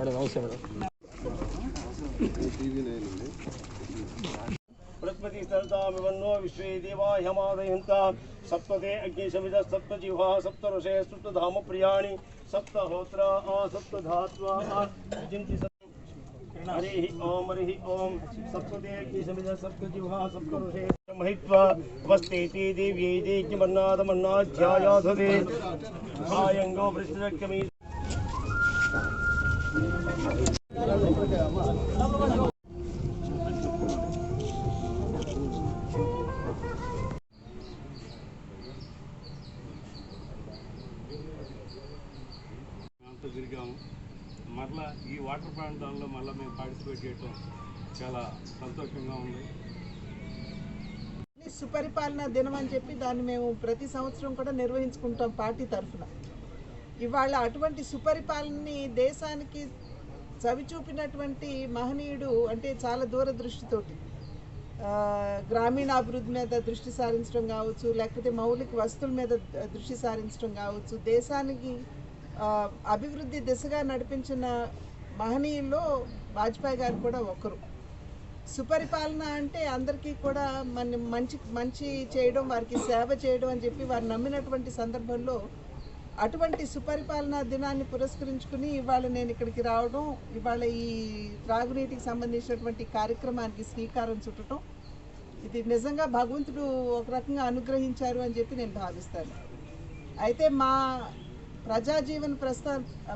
Madam నమస్తే madam Brihaspati సరదామివన్నో విశ్వే దేవాహ్యమాదయంత సప్తతే అగ్నిశమిద సప్తజిహ్వా సప్త ఋషయ సప్తధామ ప్రియాణి సప్తహోత్ర ఆ సప్తధాత్వా జింతి హరి ఓం హరి ఓం సప్తతే అగ్నిశమిద సప్తజిహ్వా సప్త ఋషయ మహిత్వా వస్తేతి దేవ్యై దేజ్యమన్నాదమన్నాధ్యాయాధదే ఆయంగో వృష్టిరక్తమీ అంతా తిరిగాము. మరలా ఈ వాటర్ ప్రాంతాల్లో మళ్ళీ మేము పార్టిసిపేట్ చేయటం చాలా సంతోషంగా ఉంది. సుపరిపాలన దినం అని చెప్పి దాన్ని మేము ప్రతి సంవత్సరం కూడా నిర్వహించుకుంటాం పార్టీ తరఫున. ఇవాళ అటువంటి సుపరిపాలనని దేశానికి చవి చూపినటువంటి మహనీయుడు అంటే చాలా దూరదృష్టితోటి ఆ, గ్రామీణాభివృద్ధి మీద దృష్టి సారించడం కావచ్చు లేకపోతే మౌలిక వస్తువుల మీద దృష్టి సారించడం కావచ్చు దేశానికి అభివృద్ధి దిశగా నడిపించిన మహనీయుల్లో వాజ్పేయి గారు కూడా ఒకరు. సుపరిపాలన అంటే అందరికీ కూడా మన మంచి మంచి చేయడం వారికి సేవ చేయడం అని చెప్పి వారు నమ్మినటువంటి సందర్భంలో అటువంటి సుపరిపాలన దినాన్ని పురస్కరించుకుని ఇవాళ నేను ఇక్కడికి రావడం ఇవాళ ఈ త్రాగునీటికి సంబంధించినటువంటి కార్యక్రమానికి శ్రీకారం చుట్టడం ఇది నిజంగా భగవంతుడు ఒక రకంగా అనుగ్రహించారు అని చెప్పి నేను భావిస్తాను. అయితే మా ప్రజాజీవన ప్రస్థా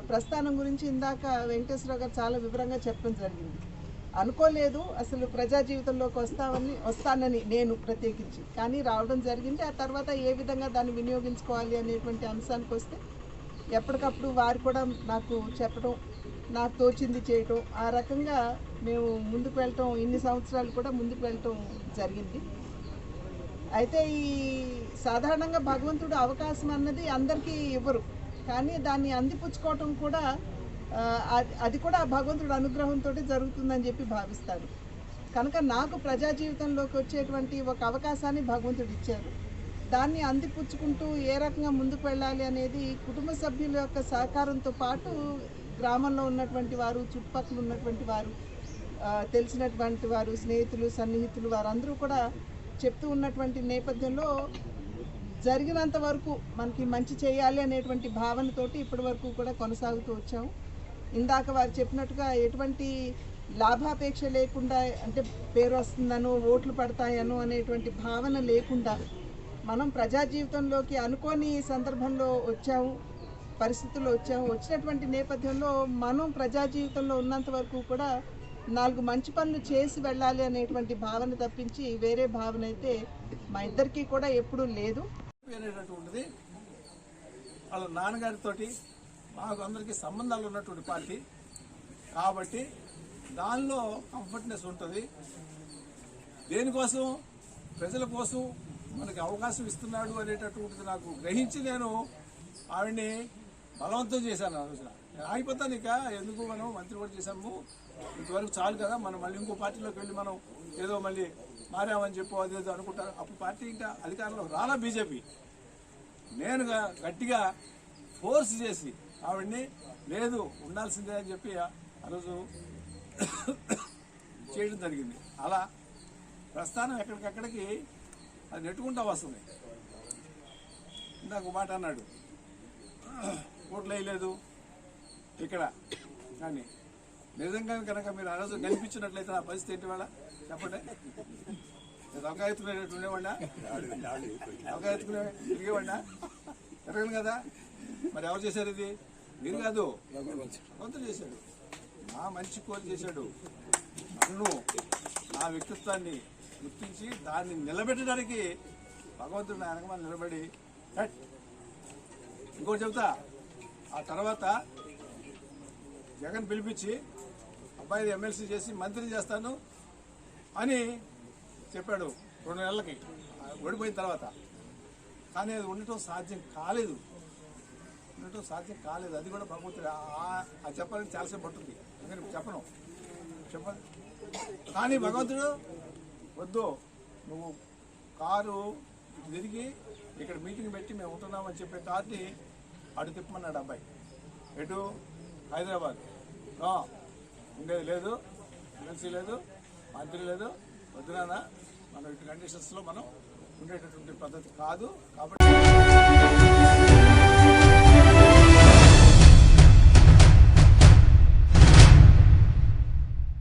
ప్రస్థానం గురించి ఇందాక వెంకటేశ్వరరావు గారు చాలా వివరంగా చెప్పడం జరిగింది. అనుకోలేదు. అసలు ప్రజా జీవితంలోకి వస్తామని వస్తానని నేను ప్రత్యేకించి. కానీ రావడం జరిగింది. ఆ తర్వాత ఏ విధంగా దాన్ని వినియోగించుకోవాలి అనేటువంటి అంశానికి వస్తే ఎప్పటికప్పుడు వారు కూడా నాకు చెప్పడం నాకు తోచింది చేయటం ఆ రకంగా మేము ముందుకు వెళ్ళటం ఇన్ని సంవత్సరాలు కూడా ముందుకు వెళ్ళటం జరిగింది. అయితే ఈ సాధారణంగా భగవంతుడు అవకాశం అన్నది అందరికీ ఇవ్వరు. కానీ దాన్ని అందిపుచ్చుకోవటం కూడా అది- అది కూడా ఆ భగవంతుడు అనుగ్రహంతో జరుగుతుందని చెప్పి భావిస్తాను. కనుక నాకు ప్రజా జీవితంలోకి వచ్చేటువంటి ఒక అవకాశాన్ని భగవంతుడు ఇచ్చారు. దాన్ని అందిపుచ్చుకుంటూ ఏ రకంగా ముందుకు వెళ్ళాలి అనేది కుటుంబ సభ్యుల యొక్క సహకారంతో పాటు గ్రామంలో ఉన్నటువంటి వారు చుట్టుపక్కల ఉన్నటువంటి వారు తెలిసినటువంటి వారు స్నేహితులు సన్నిహితులు వారందరూ కూడా చెప్తూ ఉన్నటువంటి నేపథ్యంలో జరిగినంత వరకు మనకి మంచి చేయాలి అనేటువంటి భావనతోటి ఇప్పటి వరకు కూడా కొనసాగుతూ వచ్చాము. ఇందాక వారు చెప్పినట్టుగా ఎటువంటి లాభాపేక్ష లేకుండా అంటే పేరు వస్తుందనో ఓట్లు పడతాయనో అనేటువంటి భావన లేకుండా మనం ప్రజా జీవితంలోకి అనుకోని సందర్భంలో వచ్చాము పరిస్థితుల్లో వచ్చాము. వచ్చినటువంటి నేపథ్యంలో మనం ప్రజా జీవితంలో ఉన్నంత వరకు కూడా నాలుగు మంచి పనులు చేసి వెళ్ళాలి అనేటువంటి భావన తప్పించి వేరే భావన అయితే మా ఇద్దరికీ కూడా ఎప్పుడూ లేదు. అనేటటువంటిది వాళ్ళ నాన్నగారితోటి మాకు అందరికీ సంబంధాలు ఉన్నటువంటి పార్టీ. కాబట్టి దానిలో కంఫర్ట్నెస్ ఉంటుంది. దేనికోసం? ప్రజల కోసం మనకి అవకాశం ఇస్తున్నాడు అనేటటువంటిది నాకు గ్రహించి నేను ఆవిడ్ని బలవంతం చేశాను ఆ రోజున. నేను ఆగిపోతాను ఇక ఎందుకు మనం మంత్రి కూడా చేశాము. ఇంతవరకు చాలు కదా మనం మళ్ళీ ఇంకో పార్టీలోకి వెళ్ళి మనం ఏదో మళ్ళీ మారామని చెప్పు అదేదో అనుకుంటారు అప్పుడు పార్టీ ఇంకా అధికారంలో రాలా బీజేపీ. నేనుగా గట్టిగా ఫోర్స్ చేసి ఆవిడ్ని లేదు ఉండాల్సిందే అని చెప్పి ఆ రోజు చేయడం జరిగింది. అలా ప్రస్థానం ఎక్కడికక్కడికి అది నెట్టుకుంటా వస్తుంది. ఇందాక మాట అన్నాడు. ఓట్లు వేయలేదు. ఇక్కడ కానీ నిజంగా కనుక మీరు ఆ రోజు కనిపించినట్లయితే నా పరిస్థితి ఏంటి వాళ్ళ? చెప్పండి. నేను ఎత్తుకునేటట్టు ఉండేవాడినా ఒక ఎత్తుకునే తిరిగేవాడినా తిరగను కదా? మరి ఎవరు చేశారు ఇది? మీరు కాదు. కొంత చేశాడు. నా మంచి కోరి చేశాడు. నన్ను నా వ్యక్తిత్వాన్ని గుర్తించి దాన్ని నిలబెట్టడానికి భగవంతుడు నా వెనకమాల నిలబడి. ఇంకోటి చెబుతా ఆ తర్వాత జగన్ పిలిపించి అబ్బాయి ఎమ్మెల్సీ చేసి మంత్రి చేస్తాను అని చెప్పాడు రెండు నెలలకి. ఓడిపోయిన తర్వాత. కానీ అది ఉండటం సాధ్యం కాలేదు. ఉండటం సాధ్యం కాలేదు. అది కూడా భగవంతుడు ఆ- చెప్పాలని చాలాసేపు పట్టుంది. అందుకని చెప్పను. చెప్ప కానీ భగవంతుడు వద్దు. నువ్వు కారు తిరిగి ఇక్కడ మీటింగ్ పెట్టి మేము ఉంటున్నామని చెప్పే కార్ని అటు తిప్పమన్నాడు అబ్బాయి. ఎటు? హైదరాబాద్. ఉండేది లేదు. ఎమ్మెల్సీ లేదు. మంత్రి లేదు. వద్దునా మనం ఇటు కండిషన్స్లో మనం ఉండేటటువంటి పద్ధతి కాదు. కాబట్టి